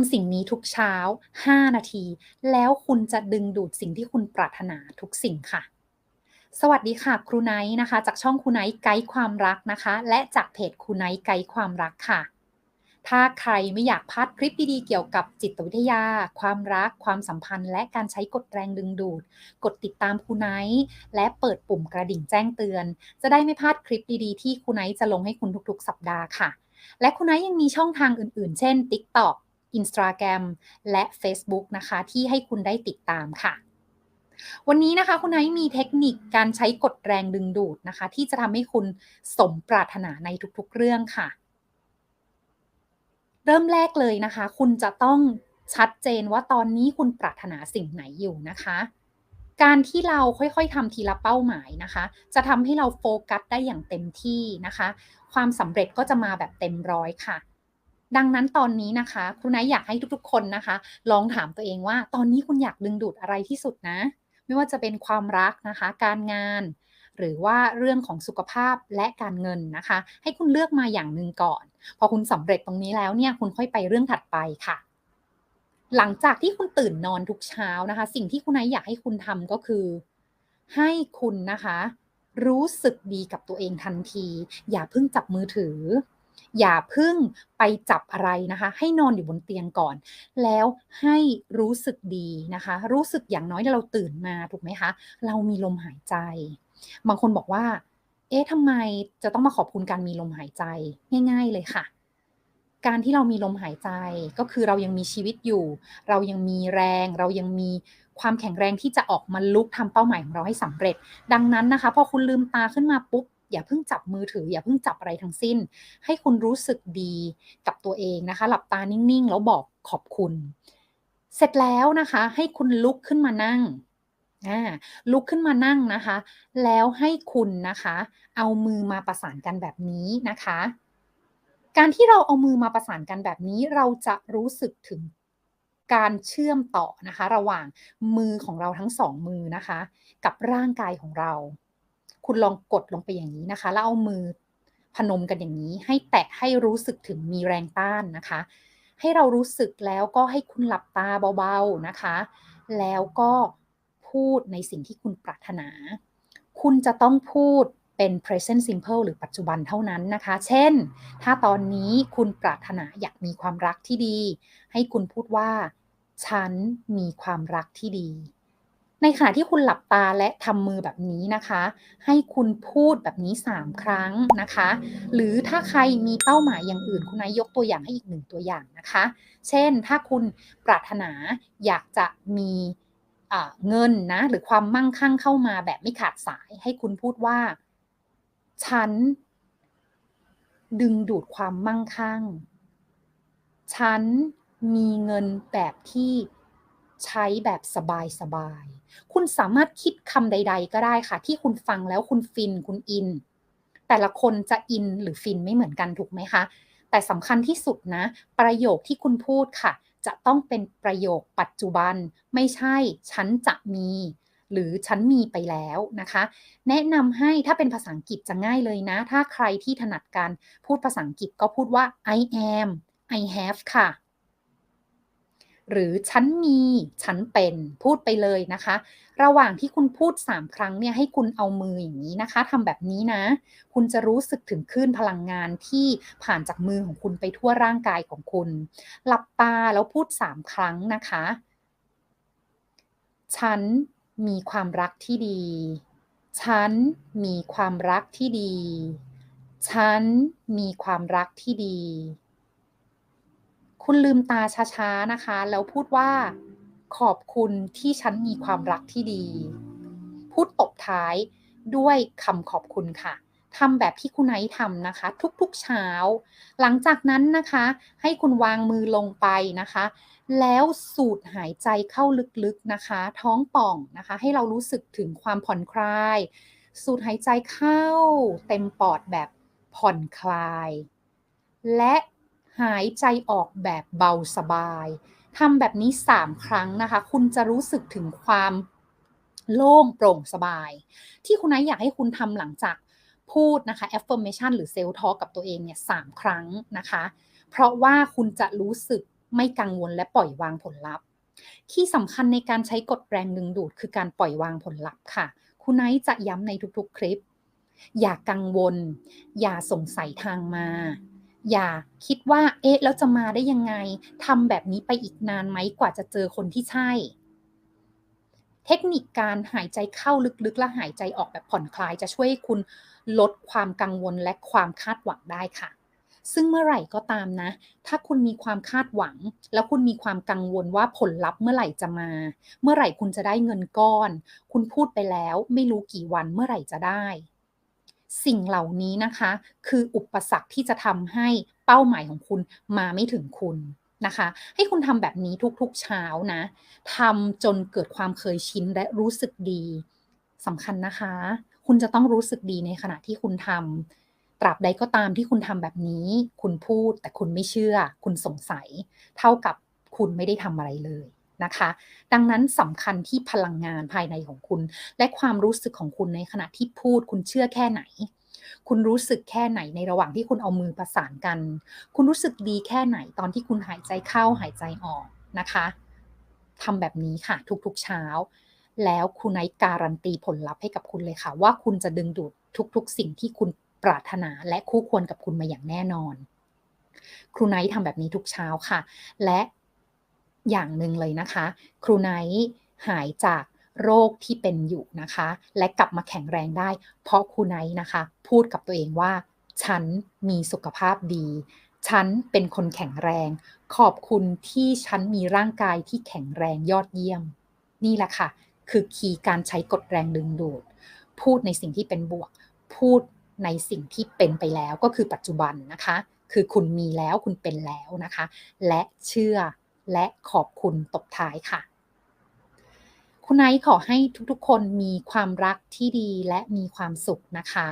ำสิ่งนี้ทุกเช้า 5 นาที แล้วคุณจะดึงดูดสิ่งที่คุณปรารถนาทุกสิ่งค่ะ สวัสดีค่ะ ครูไนท์นะคะ จากช่องครูไนท์ไกด์ความรักนะคะ และจากเพจครูไนท์ไกด์ความรักค่ะ ถ้าใครไม่อยากพลาดคลิปดีๆเกี่ยวกับจิตวิทยา ความรัก ความสัมพันธ์ และการใช้กฎแรงดึงดูด กดติดตามครูไนท์และเปิดปุ่มกระดิ่งแจ้งเตือน จะได้ไม่พลาดคลิปดีๆที่ครูไนท์จะลงให้คุณทุกๆ สัปดาห์ค่ะ และครูไนท์ยังมีช่องทางอื่น ๆ เช่น TikTok Instagram และ Facebook นะคะ ที่ให้คุณได้ติดตามค่ะ วันนี้นะคะคุณไนท์มีเทคนิคการใช้กฎแรงดึงดูดนะคะ ที่จะทำให้คุณสมปรารถนาในทุกๆเรื่องค่ะ เริ่มแรกเลยนะคะ คุณจะต้องชัดเจนว่าตอนนี้คุณปรารถนาสิ่งไหนอยู่นะคะ การที่เราค่อยๆทำทีละเป้าหมายนะคะ จะทำให้เราโฟกัสได้อย่างเต็มที่นะคะ ความสำเร็จก็จะมาแบบเต็มร้อยค่ะ ดังนั้นตอนนี้นะคะ ครูนท์อยากให้ทุกๆ คนนะคะ ลองถามตัวเองว่า ตอนนี้คุณอยากดึงดูดอะไรที่สุดนะ ไม่ว่าจะเป็นความรักนะคะ การงาน หรือว่าเรื่องของสุขภาพและการเงินนะคะ ให้คุณเลือกมาอย่างหนึ่งก่อน พอคุณสำเร็จตรงนี้แล้วเนี่ยคุณค่อยไปเรื่องถัดไปค่ะหลังจากที่คุณตื่นนอนทุกเช้านะคะ สิ่งที่คุณนท์อยากให้คุณทำก็คือ ให้คุณนะคะ รู้สึกดีกับตัวเองทันที อย่าเพิ่งจับมือถือ อย่าเพิ่งไปจับอะไรนะคะ ให้นอนอยู่บนเตียงก่อน แล้วให้รู้สึกดีนะคะ รู้สึกอย่างน้อยเราตื่นมาถูกไหมคะ เรามีลมหายใจ บางคนบอกว่า เอ๊ะทำไมจะต้องมาขอบคุณการมีลมหายใจง่าย ๆ เลยค่ะ การที่เรามีลมหายใจก็คือเรายังมีชีวิตอยู่ เรายังมีแรง เรายังมีความแข็งแรงที่จะออกมาลุกทำเป้าหมายของเราให้สำเร็จ ดังนั้นนะคะ พอคุณลืมตาขึ้นมาปุ๊บ อย่าเพิ่งจับมือถือ อย่าเพิ่งจับอะไรทั้งสิ้น ให้คุณรู้สึกดีกับตัวเองนะคะ หลับตานิ่งๆ แล้วบอกขอบคุณ เสร็จแล้วนะคะ ให้คุณลุกขึ้นมานั่งลุกขึ้นมานั่งนะคะ แล้วให้คุณนะคะ เอามือมาประสานกันแบบนี้นะคะ การที่เราเอามือมาประสานกันแบบนี้ เราจะรู้สึกถึงการเชื่อมต่อนะคะ ระหว่างมือของเราทั้งสองมือนะคะ กับร่างกายของเรา คุณลองกดลงไปอย่างนี้นะคะ แล้วเอามือพนมกันอย่างนี้ ให้แตะให้รู้สึกถึงมีแรงต้านนะคะ ให้เรารู้สึกแล้วก็ให้คุณหลับตาเบาๆนะคะ แล้วก็พูดในสิ่งที่คุณปรารถนา คุณจะต้องพูดเป็น present simple หรือปัจจุบันเท่านั้นนะคะ เช่น ถ้าตอนนี้คุณปรารถนาอยากมีความรักที่ดี ให้คุณพูดว่า ฉันมีความรักที่ดี ในขณะที่คุณหลับตาและทำมือแบบนี้นะคะ ให้คุณพูดแบบนี้ 3 ครั้งนะคะ หรือถ้าใครมีเป้าหมายอย่างอื่น คุณนายยกตัวอย่างให้อีกหนึ่งตัวอย่างนะคะ เช่นถ้าคุณปรารถนาอยากจะมีเงินนะหรือความมั่งคั่งเข้ามาแบบไม่ขาดสาย ให้คุณพูดว่า ฉัน ดึงดูดความมั่งคั่ง ฉันมีเงินแบบที่ ใช้แบบสบายๆ คุณสามารถคิดคำใด ๆ ก็ได้ค่ะ ที่คุณฟังแล้วคุณฟินคุณอิน แต่ละคนจะอินหรือฟินไม่เหมือนกันถูกไหมคะ แต่สำคัญที่สุดนะ ประโยคที่คุณพูดค่ะ จะต้องเป็นประโยคปัจจุบัน ไม่ใช่ ฉันจะมี หรือฉันมีไปแล้วนะคะ แนะนำให้ถ้าเป็นภาษาอังกฤษจะง่ายเลยนะ ถ้าใครที่ถนัดการพูดภาษาอังกฤษก็พูดว่า I am I have ค่ะ หรือฉันมีฉันเป็นพูดไปเลยนะคะ ระหว่างที่คุณพูด 3 ครั้งเนี่ยให้คุณเอามืออย่างนี้นะคะทำแบบนี้นะ คุณจะรู้สึกถึงคลื่นพลังงานที่ผ่านจากมือของคุณไปทั่วร่างกายของคุณ หลับตาแล้วพูด 3 ครั้งนะคะ ฉันมีความรักที่ดี ฉันมีความรักที่ดี ฉันมีความรักที่ดี คุณลืมตาช้าๆนะคะ แล้วพูดว่าขอบคุณที่ฉันมีความรักที่ดี พูดตบท้ายด้วยคำขอบคุณค่ะทำแบบที่คุณไนท์ทำนะคะ ทุกๆเช้า หลังจากนั้นนะคะ ให้คุณวางมือลงไปนะคะ แล้วสูดหายใจเข้าลึกๆนะคะ ท้องป่องนะคะ ให้เรารู้สึกถึงความผ่อนคลาย สูดหายใจเข้าเต็มปอดแบบผ่อนคลาย และ หายใจออกแบบเบาสบายทำแบบนี้ 3 ครั้งนะคะ คุณจะรู้สึกถึงความโล่งโปร่งสบาย ที่คุณไนท์อยากให้คุณทำหลังจากพูดนะคะ affirmation หรือ self talk กับตัวเองเนี่ยสามครั้งนะคะ เพราะว่าคุณจะรู้สึกไม่กังวลและปล่อยวางผลลัพธ์ ที่สำคัญในการใช้กฎแรงดึงดูด คือการปล่อยวางผลลัพธ์ค่ะ คุณไนท์จะย้ำในทุกๆคลิป อย่ากังวล อย่าสงสัยทางมา อย่าคิดว่าเอ๊ะแล้วจะมาได้ยังไงทำแบบนี้ไปอีกนานไหมกว่าจะเจอคนที่ใช่ เทคนิคการหายใจเข้าลึกๆ และหายใจออกแบบผ่อนคลายจะช่วยให้คุณลดความกังวลและความคาดหวังได้ค่ะ ซึ่งเมื่อไหร่ก็ตามนะ ถ้าคุณมีความคาดหวัง แล้วคุณมีความกังวลว่าผลลัพธ์เมื่อไหร่จะมา เมื่อไหร่คุณจะได้เงินก้อน คุณพูดไปแล้ว ไม่รู้กี่วันเมื่อไหร่จะได้ สิ่งเหล่านี้นะคะ คืออุปสรรคที่จะทำให้เป้าหมายของคุณมาไม่ถึงคุณนะคะ ให้คุณทำแบบนี้ทุกๆเช้านะทำจนเกิดความเคยชินและรู้สึกดีสำคัญนะคะ คุณจะต้องรู้สึกดีในขณะที่คุณทำตราบใดก็ตามที่คุณทำแบบนี้ คุณพูดแต่คุณไม่เชื่อ คุณสงสัย เท่ากับคุณไม่ได้ทำอะไรเลย นะคะ ดังนั้นสำคัญที่พลังงานภายในของคุณ และความรู้สึกของคุณในขณะที่พูดคุณเชื่อแค่ไหน คุณรู้สึกแค่ไหนในระหว่างที่คุณเอามือประสานกัน คุณรู้สึกดีแค่ไหนตอนที่คุณหายใจเข้าหายใจออกนะคะทำแบบนี้ค่ะทุกๆเช้า แล้วคุณไนการันตีผลลัพธ์ให้กับคุณเลยค่ะ ว่าคุณจะดึงดูดทุกๆ สิ่งที่คุณปรารถนาและคู่ควรกับคุณมาอย่างแน่นอน ครูไนท์ทำแบบนี้ทุกเช้าค่ะ และ อย่างหนึ่งเลยนะคะ ครูไนท์หายจากโรคที่เป็นอยู่นะคะ และกลับมาแข็งแรงได้ เพราะครูไนท์นะคะ พูดกับตัวเองว่า ฉันมีสุขภาพดี ฉันเป็นคนแข็งแรง ขอบคุณที่ฉันมีร่างกายที่แข็งแรงยอดเยี่ยม นี่แหละค่ะ คือคีย์การใช้กฎแรงดึงดูด พูดในสิ่งที่เป็นบวก พูดในสิ่งที่เป็นไปแล้วก็คือปัจจุบันนะคะ คือคุณมีแล้วคุณเป็นแล้วนะคะ และเชื่อ และขอบคุณตบท้ายค่ะ คุณไนท์ขอให้ทุกๆคนมีความรักที่ดีและมีความสุขนะคะ